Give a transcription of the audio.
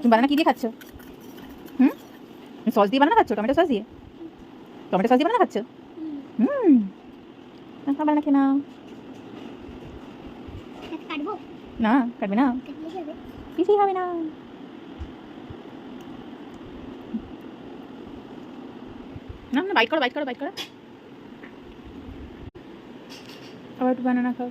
তুমি বানানা কি দিয়ে খাচ্ছ? হুম? সস দিয়ে বানানা খাচ্ছ? টমেটো সস দিয়ে? টমেটো সস দিয়ে বানানা খাচ্ছ? হুম। বানানা খেয়ে নাও। কাটবো? না কাটবে না। কিছুই হবে না। না না বাইট করো বাইট করো বাইট করো। আবার একটু বানানা খাও।